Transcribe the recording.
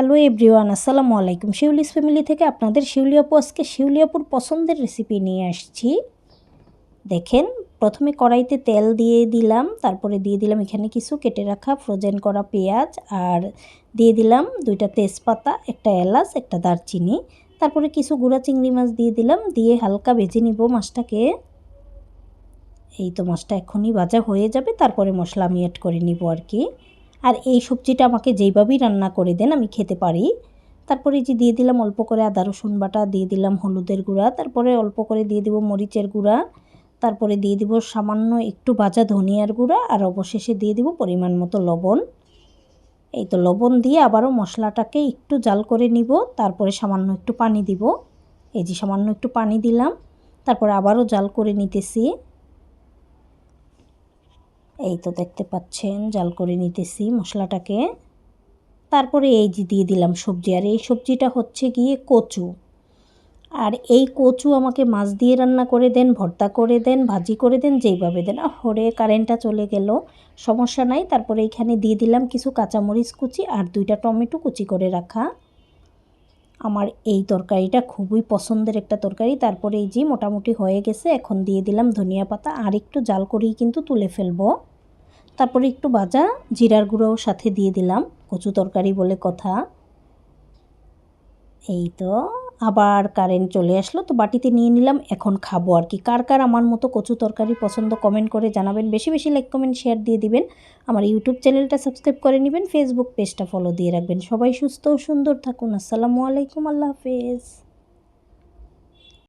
Hello everyone, আসসালামু আলাইকুম। Shiuli's family থেকে আপনাদের শিউলি আপু, আজকে শিউলি আপুর পছন্দের রেসিপি নিয়ে আসছি। দেখেন, প্রথমে কড়াইতে তেল দিয়ে দিলাম, তারপরে দিয়ে দিলাম এখানে কিছু কেটে রাখা ফ্রোজেন করা পেঁয়াজ, আর দিয়ে দিলাম দুইটা তেজপাতা, একটা এলাচ, একটা দারচিনি। তারপরে কিছু গুঁড়া চিংড়ি মাছ দিয়ে দিলাম, দিয়ে হালকা ভেজে নিব মাছটাকে। এই তো মাছটা এখনই ভাজা হয়ে যাবে, তারপরে মশলা আমি অ্যাড করে নিব আর কি। আর এই সবজিটা আমাকে যেইভাবেই রান্না করে দেন, আমি খেতে পারি। তারপরে যে দিয়ে দিলাম অল্প করে আদা, রসুন বাটা, দিয়ে দিলাম হলুদের গুঁড়া, তারপরে অল্প করে দিয়ে দিব মরিচের গুঁড়া, তারপরে দিয়ে দিব সামান্য একটু ভাজা ধনিয়ার গুঁড়া, আর অবশেষে দিয়ে দিব পরিমাণ মতো লবণ। এই তো লবণ দিয়ে আবারও মশলাটাকে একটু জাল করে নিব, তারপরে সামান্য একটু পানি দিব। এই যে সামান্য একটু পানি দিলাম, তারপরে আবারও জাল করে নিতেছি। এই তো দেখতে পাচ্ছেন, জাল করে নিতেছি মশলাটাকে। তারপরে এই যে দিয়ে দিলাম সবজি, আর এই সবজিটা হচ্ছে গিয়ে কচু। আর এই কচু আমাকে মাছ দিয়ে রান্না করে দেন, ভর্তা করে দেন, ভাজি করে দেন, যেইভাবে দেন। হরে কারেন্টটা চলে গেল, সমস্যা নাই। তারপরে এখানে দিয়ে দিলাম কিছু কাঁচামরিচ কুচি আর দুইটা টমেটো কুচি করে রাখা। আমার এই তরকারিটা খুবই পছন্দের একটা তরকারি। তারপরে এই যে মোটামুটি হয়ে গেছে, এখন দিয়ে দিলাম ধনিয়া পাতা। আর একটু জাল করেই কিন্তু তুলে ফেলব। তারপরে একটু বাজা জিরার গুঁড়োও সাথে দিয়ে দিলাম। কচু তরকারি বলে কথা। এই তো। আবার কারেন্ট চলে আসলো, তো বাটিতে নিয়ে নিলাম, এখন খাব আর কি। কার কার আমার মতো কচু তরকারি পছন্দ কমেন্ট করে জানাবেন। বেশি বেশি লাইক কমেন্ট শেয়ার দিয়ে দিবেন। আমার ইউটিউব চ্যানেলটা সাবস্ক্রাইব করে নেবেন ফেসবুক পেজটা ফলো দিয়ে রাখবেন। সবাই সুস্থ ও সুন্দর থাকুন। আসসালামু আলাইকুম, আল্লাহ হাফেজ।